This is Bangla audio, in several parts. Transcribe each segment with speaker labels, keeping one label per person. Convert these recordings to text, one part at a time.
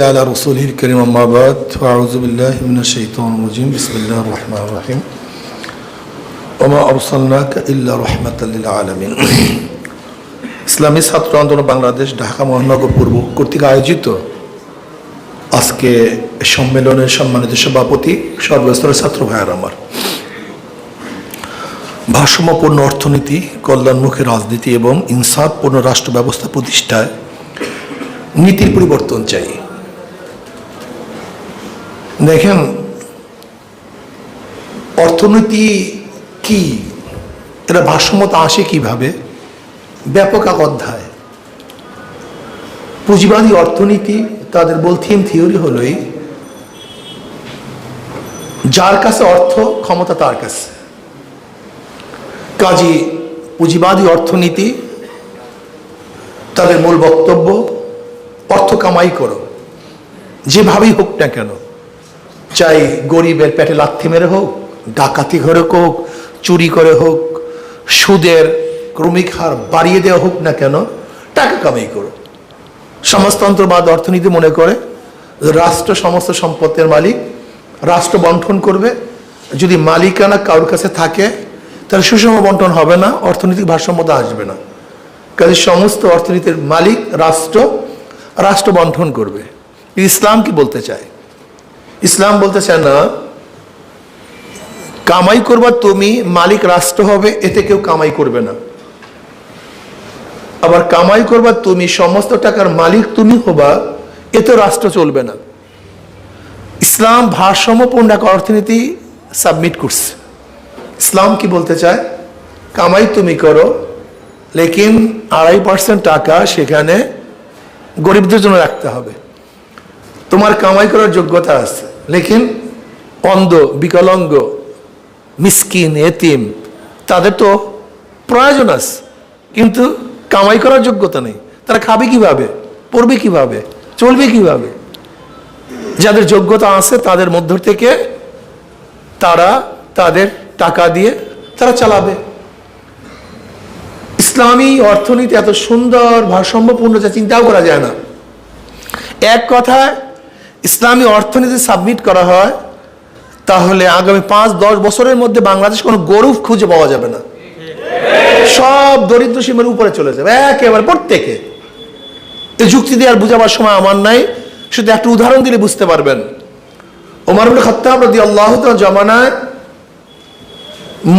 Speaker 1: على رسوله الكريم أما بعد فأعوذ بالله من الشيطان الرجيم بسم الله الرحمن الرحيم وما أرسلناك إلا رحمة للعالمين ইসলামী ছাত্র আন্দোলন বাংলাদেশ ঢাকা মহানগর পূর্ব কর্তৃক আয়োজিত আজকে সম্মেলনের সম্মানিত সভাপতি সর্বস্তরের ছাত্র ভাইয়ার আমার ভারসাম্যপূর্ণ অর্থনীতি কল্যাণমুখী রাজনীতি এবং ইনসাফপূর্ণ রাষ্ট্র ব্যবস্থা প্রতিষ্ঠায় নীতির পরিবর্তন চাই দেখেন, অর্থনীতি কি? এটা ভারসাম্যতা আসে কীভাবে? ব্যাপক এক অধ্যায়। পুঁজিবাদী অর্থনীতি, তাদের বল থিম থিওরি হলোই যার কাছে অর্থ, ক্ষমতা তার কাছে। কাজী পুঁজিবাদী অর্থনীতি, তাদের মূল বক্তব্য, অর্থ কামাই করো। যেভাবেই হোক না কেন চাই গরিবের পেটে লাথি মেরে হোক, ডাকাতি করে হোক চুরি করে হোক, সুদের ক্রমিক হার বাড়িয়ে দেওয়া হোক না কেন, টাকা কামাই করুক। সমাজতন্ত্রবাদ অর্থনীতি মনে করে রাষ্ট্র সমস্ত সম্পত্তির মালিক, রাষ্ট্র বন্টন করবে। যদি মালিকানা কারোর কাছে থাকে, তাহলে সুষম বন্টন হবে না, অর্থনৈতিক ভারসাম্যতা আসবে না। কাজে সমস্ত অর্থনীতির মালিক রাষ্ট্র রাষ্ট্র বন্টন করবে। ইসলাম কি বলতে চায়? ইসলাম বলতে চায় না, কামাই করবা তুমি, মালিক রাষ্ট্র হবে, এতে কেউ কামাই করবে না। আবার কামাই করবা তুমি, সমস্ত টাকার মালিক তুমি হবা এতে রাষ্ট্র চলবে না। ইসলাম ভারসাম্যপূর্ণ এক অর্থনীতি সাবমিট করছে। ইসলাম কি বলতে চায়? কামাই তুমি করো, লেকিন আড়াই পার্সেন্ট টাকা সেখানে গরিবদের জন্য রাখতে হবে। তোমার কামাই করার যোগ্যতা আছে। লেকিন অন্ধ বিকলাঙ্গ, মিসকিন, এতিম, তাদের তো প্রয়োজন আছে, কিন্তু কামাই করার যোগ্যতা নেই। তারা খাবে কীভাবে? পড়বে কীভাবে? চলবে কীভাবে? যাদের যোগ্যতা আছে, তাদের মধ্য থেকে তারা তাদের টাকা দিয়ে তারা চালাবে। ইসলামী অর্থনীতি এত সুন্দর, ভারসাম্যপূর্ণ, যা চিন্তাও করা যায় না। এক কথায় ইসলামী অর্থনীতি সাবমিট করা হয়, তাহলে আগামী পাঁচ, দশ বছরের মধ্যে বাংলাদেশ কোনো গরু খুঁজে পাওয়া যাবে না। সব দরিদ্র সীমার উপরে চলে যাবে, একেবারে প্রত্যেকে। এই যুক্তি দেওয়ার বুঝাবার সময় আমার নাই, শুধু একটা উদাহরণ দিলে বুঝতে পারবেন। ওমর ইবনে খাত্তাব রাদিয়াল্লাহু তাআলা জমানায়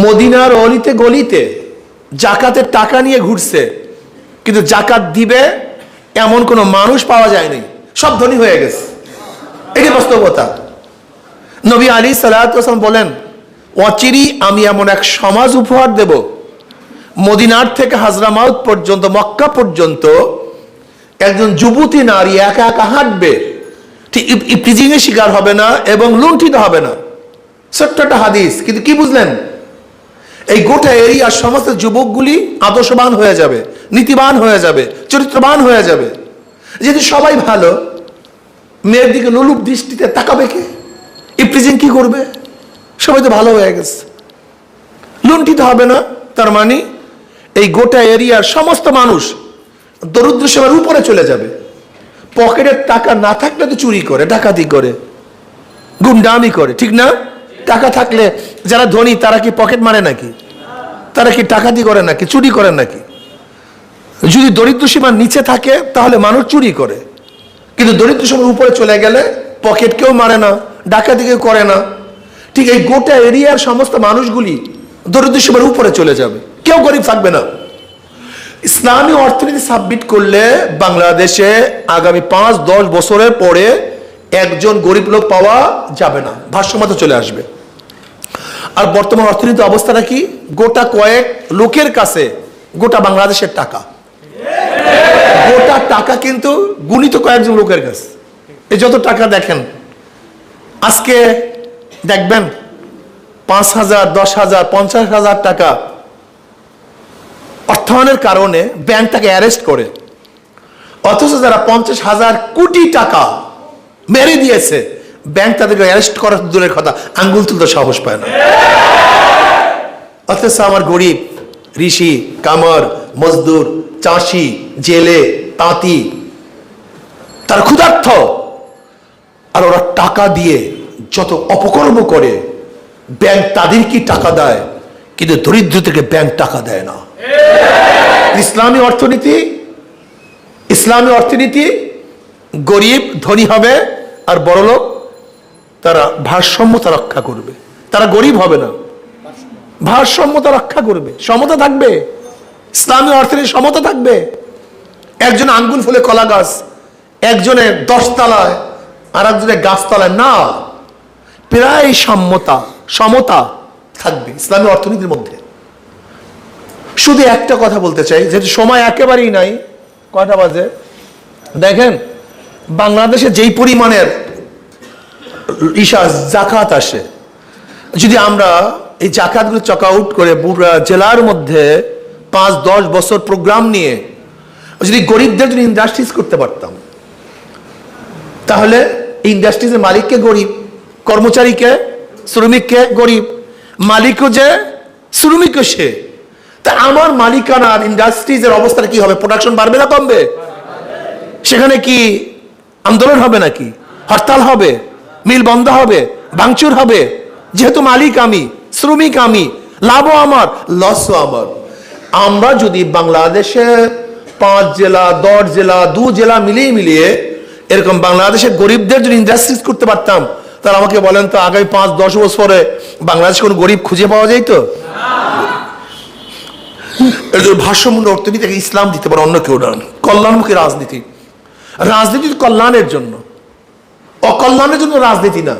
Speaker 1: মদিনার অলিতে গলিতে জাকাতের টাকা নিয়ে ঘুরছে, কিন্তু জাকাত দিবে এমন কোনো মানুষ পাওয়া যায়নি। সব ধনী হয়ে গেছে। এটি বাস্তবতা। নবী আলী সালাম বলেন, অচিরি আমি এমন এক সমাজ উপহার দেব, মদিনার থেকে হাজরামাউত পর্যন্ত, মক্কা পর্যন্ত একজন যুবতী নারী একা একা হাঁটবে। এর শিকার হবে না এবং লুণ্ঠিত হবে না। ছোট্ট একটা হাদিস, কিন্তু কি বুঝলেন? এই গোটা এরিয়ার সমস্ত যুবকগুলি আদর্শবান হয়ে যাবে, নীতিবান হয়ে যাবে, চরিত্রবান হয়ে যাবে। যেহেতু সবাই ভালো মেয়ের দিকে লোলুপ দৃষ্টিতে তাকাবে কে? ইপ্রিজিং কি করবে? সবাই তো ভালো হয়ে গেছে। লুণ্ঠিত হবে না, তার মানে এই গোটা এরিয়ার সমস্ত মানুষ দরিদ্র সেবার উপরে চলে যাবে। পকেটের টাকা না থাকলে তো চুরি করে, ডাকাতি করে গুন্ডামি করে, ঠিক না? টাকা থাকলে যারা ধনী, তারা কি পকেট মারে নাকি? তারা কি ডাকাতি করে নাকি, চুরি করে নাকি? যদি দরিদ্র সীমার নিচে থাকে, তাহলে মানুষ চুরি করে। কিন্তু দরিদ্র সীমার উপরে চলে গেলে পকেট কেউ মারে না ডাকাতি কেউ করে না। ঠিক এই গোটা এরিয়ার সমস্ত মানুষগুলি দরিদ্র সীমার উপরে চলে যাবে। কেউ গরিব থাকবে না। ইসলামী অর্থনীতি সাবমিট করলে বাংলাদেশে আগামী পাঁচ, দশ বছরের পরে একজন গরিব লোক পাওয়া যাবে না, ভারসাম্যতা চলে আসবে। আর বর্তমান অর্থনীতি অবস্থাটা কি? গোটা কয়েক লোকের কাছে গোটা বাংলাদেশের টাকা। গোটা টাকা কিন্তু গুণিত কয়েকজন লোকের কাছে। এই যত টাকা দেখেন, আজকে দেখবেন পাঁচ হাজার, দশ হাজার, পঞ্চাশ হাজার টাকা অর্থায়নের কারণে ব্যাংক তাকে অ্যারেস্ট করে। অথচ যারা পঞ্চাশ হাজার কোটি টাকা মেরে দিয়েছে ব্যাংক তাদেরকে অ্যারেস্ট করার দূরের কথা, আঙ্গুল তুলতে সাহস পায় না। অথচ আমার গরিব, ঋষি, কামর, মজদুর, চাষি, জেলে তাঁতি, তার ক্ষুধার্থ আর ওরা টাকা দিয়ে যত অপকর্ম করে, ব্যাংক তাদেরকে টাকা দেয়, কিন্তু দরিদ্র থেকে ব্যাংক টাকা দেয় না। ইসলামী অর্থনীতি ইসলামী অর্থনীতি, গরিব, ধনী হবে আর বড়লোক তারা ভারসাম্যতা রক্ষা করবে। তারা গরিব হবে না। ভারসাম্যতা রক্ষা করবে। সমতা থাকবে। ইসলামী অর্থনীতি সমতা থাকবে। একজন আঙ্গুল ফুলে কলা গাছ একজনের দশতলায় আর একজনের গাছতলায়। না, প্রায় সাম্যতা সমতা থাকবে ইসলামী অর্থনীতির মধ্যে। শুধু একটা কথা বলতে চাই, যেহেতু সময় একেবারেই নাই, কয়টা বাজে? দেখেন, বাংলাদেশে যেই পরিমাণের ইসা জাকাত আসে, যদি আমরা এই জাকাতগুলো চক আউট করে পুরা জেলার মধ্যে পাঁচ দশ বছর প্রোগ্রাম নিয়ে যদি গরিবদের যদি ইন্ডাস্ট্রিজ করতে পারতাম, তাহলে ইন্ডাস্ট্রিজের মালিককে গরিব, কর্মচারীকে, শ্রমিককে গরিব, মালিকও যে, শ্রমিকও সে। তা আমার মালিকানার ইন্ডাস্ট্রিজের অবস্থা কি হবে? প্রোডাকশন বাড়বে না কমবে? সেখানে কি আন্দোলন হবে নাকি? হরতাল হবে? মিল বন্ধ হবে? ভাঙচুর হবে? যেহেতু মালিক আমি, শ্রমিক আমি, লাভও আমার লসও আমার। আমরা যদি বাংলাদেশে পাঁচ জেলা, দশ জেলা, দু জেলা মিলিয়ে মিলিয়ে এরকম বাংলাদেশের গরিবদের যদি ইন্ডাস্ট্রিজ করতে পারতাম। তাহলে আমাকে বলেন, তো আগামী পাঁচ, দশ বছরে বাংলাদেশে কোনো গরিব খুঁজে পাওয়া যায় তো? ভাষ্যমূল্য অর্থনীতিকে ইসলাম দিতে পারে অন্য কেউ নন কল্যাণমুখী রাজনীতি। রাজনীতি কল্যাণের জন্য। অকল্যাণের জন্য রাজনীতি না।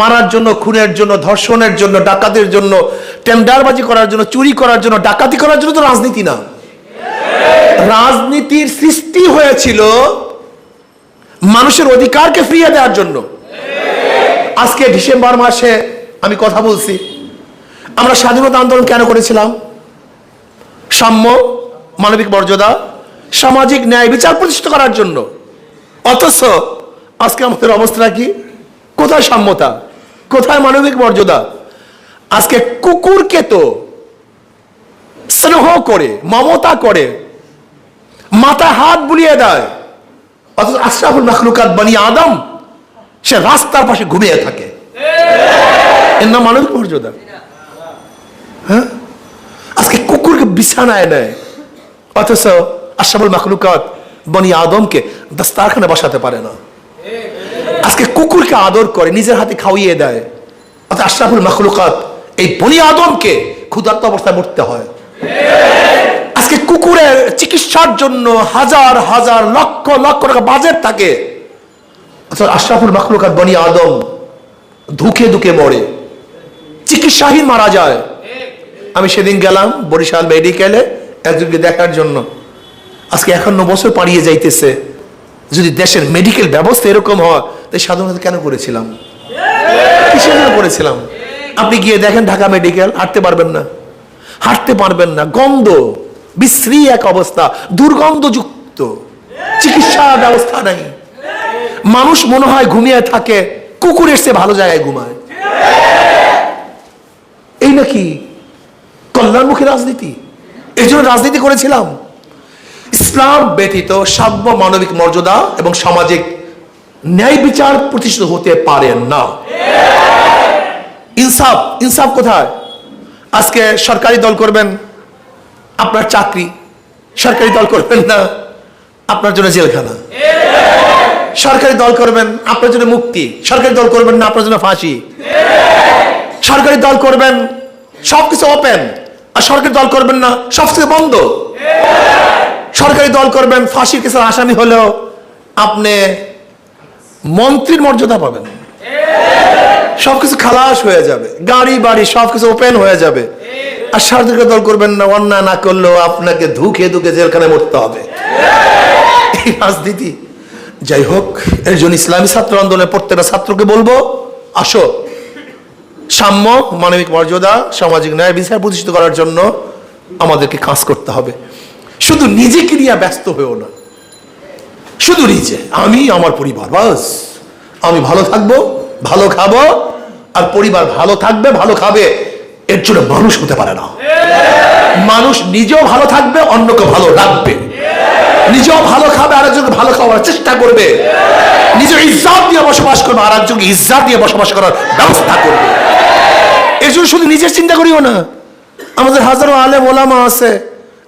Speaker 1: মারার জন্য, খুনের জন্য, ধর্ষণের জন্য, ডাকাতের জন্য, টেন্ডারবাজি করার জন্য, চুরি করার জন্য, ডাকাতি করার জন্য তো রাজনীতি না। রাজনীতির সৃষ্টি হয়েছিল মানুষের অধিকারকে ফিরিয়ে দেওয়ার জন্য। আজকে ডিসেম্বর মাসে আমি কথা বলছি। আমরা স্বাধীনতা আন্দোলন কেন করেছিলাম? সাম্য, মানবিক মর্যাদা, সামাজিক ন্যায় বিচার প্রতিষ্ঠা করার জন্য। অথচ আজকে আমাদের অবস্থা কি? কোথায় সাম্যতা? কোথায় মানবিক মর্যাদা? আজকে কুকুরকে তো স্নেহ করে, মমতা করে মাথায় হাত বুলিয়ে দেয়। অথচ আশরাফুল মখলুকাত বানি আদম, সে রাস্তার পাশে ঘুমিয়ে থাকে। এর নাম মানবিক মর্যাদা। হ্যাঁ? আজকে কুকুরকে বিছানায় নেয়। অথচ আশরাফুল মখলুকাত বনি আদমকে দাস্তারখানে বসাতে পারে না। আজকে কুকুরকে আদর করে, নিজের হাতে খাওয়িয়ে দেয়। অর্থাৎ আশরাফুল মখলুকাত এই বনি আদমকে ক্ষুধার্ত অবস্থায় মরতে হয়। আজকে কুকুরের চিকিৎসার জন্য হাজার হাজার, লক্ষ লক্ষ টাকা বাজেট থাকে। আশরাফুল মখলুকাত বনি আদম ধুকে ধুকে মরে। চিকিৎসাহীন মারা যায়। আমি সেদিন গেলাম বরিশাল মেডিকেলে একজনকে দেখার জন্য। আজকে একান্ন বছর পাড়িয়ে যাইতেছে। যদি দেশের মেডিকেল ব্যবস্থা এরকম হয়, তাই সাধারণত কেন করেছিলাম? করেছিলাম? আপনি গিয়ে দেখেন ঢাকা মেডিকেল, হাঁটতে পারবেন না। হাঁটতে পারবেন না, গন্ধ। বিশ্রী এক অবস্থা, দুর্গন্ধযুক্ত, চিকিৎসা ব্যবস্থা নাই। মানুষ মনে হয় ঘুমিয়ে থাকে কুকুর এসে ভালো জায়গায় ঘুমায়। এই নাকি কল্যাণমুখী রাজনীতি? এই জন্য রাজনীতি করেছিলাম। ইসলাম ব্যতীত সাম্য মানবিক মর্যাদা এবং সামাজিক ন্যায় বিচার প্রতিষ্ঠিত হতে পারে না। ইনসাফ ইনসাফ কোথায়? আজকে সরকারি দল করবেন আপনার চাকরি সরকারি দল করবেন না, আপনার জন্য জেলখানা। সরকারি দল করবেন, আপনার জন্য মুক্তি। সরকারি দল করবেন না, আপনার জন্য ফাঁসি। সরকারি দল করবেন, সবকিছু ওপেন আর সরকারি দল করবেন না, সবকিছু বন্ধ। সরকারি দল করবেন, ফাঁসির কেসের আসামি হলেও আপনি মন্ত্রীর মর্যাদা পাবেন। সবকিছু খালাস হয়ে যাবে। গাড়ি বাড়ি সবকিছু ওপেন হয়ে যাবে। আর দল করবেন না, অন্যায় না করলেও আপনাকে ধুকে ধুকে জেলখানে মরতে হবে। এই রাজনীতি। যাই হোক এর জন্য ইসলামী ছাত্র আন্দোলনের প্রত্যেকটা ছাত্রকে বলব, আসো। সাম্য, মানবিক মর্যাদা, সামাজিক ন্যায় বিচার প্রতিষ্ঠিত করার জন্য আমাদেরকে কাজ করতে হবে। শুধু নিজেকে নিয়ে ব্যস্ত হয়েও না। শুধু নিজে। আমি, আমার পরিবার, বাস। আমি ভালো থাকব, ভালো খাব, আর পরিবার ভালো থাকবে, ভালো খাবে। এর জন্য মানুষ হতে পারে না। মানুষ নিজেও ভালো থাকবে, অন্যকে ভালো রাখবে। নিজেও ভালো খাবে, আরেকজনকে ভালো খাওয়ার চেষ্টা করবে। নিজের ইজ্জাত দিয়ে বসবাস করবে আর একজনকে ইজ্জাত দিয়ে বসবাস করার ব্যবস্থা করবে। এর জন্য শুধু নিজের চিন্তা করিও না। আমাদের হাজারো আলেম ওলামা আছে।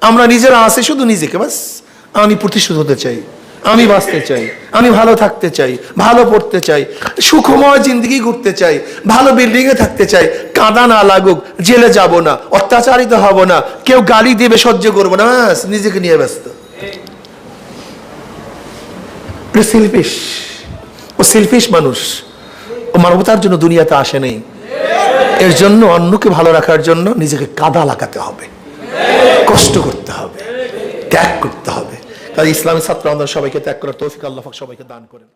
Speaker 1: আমরা নিজেরা আছে শুধু নিজেকে, বাস। আমি প্রতিশোধ হতে চাই। আমি বাঁচতে চাই, আমি ভালো থাকতে চাই, ভালো পড়তে চাই, সুখময় জিন্দগি ঘুরতে চাই, ভালো বিল্ডিং এ থাকতে চাই, কাঁদা না লাগুক, জেলে যাব না, অত্যাচারিত হব না, কেউ গালি দেবে, সহ্য করব না, ব্যাস, নিজেকে নিয়ে ব্যস্ত। ও সেলফিশ মানুষ, ও মানবতার জন্য দুনিয়াতে আসে নেই। এর জন্য অন্যকে ভালো রাখার জন্য নিজেকে কাদা লাগাতে হবে, কষ্ট করতে হবে, ত্যাগ করতে হবে। তাই ইসলামী ছাত্র আমাদের সবাইকে ত্যাগ করার তৌফিক আল্লাহ সবাইকে দান করেন।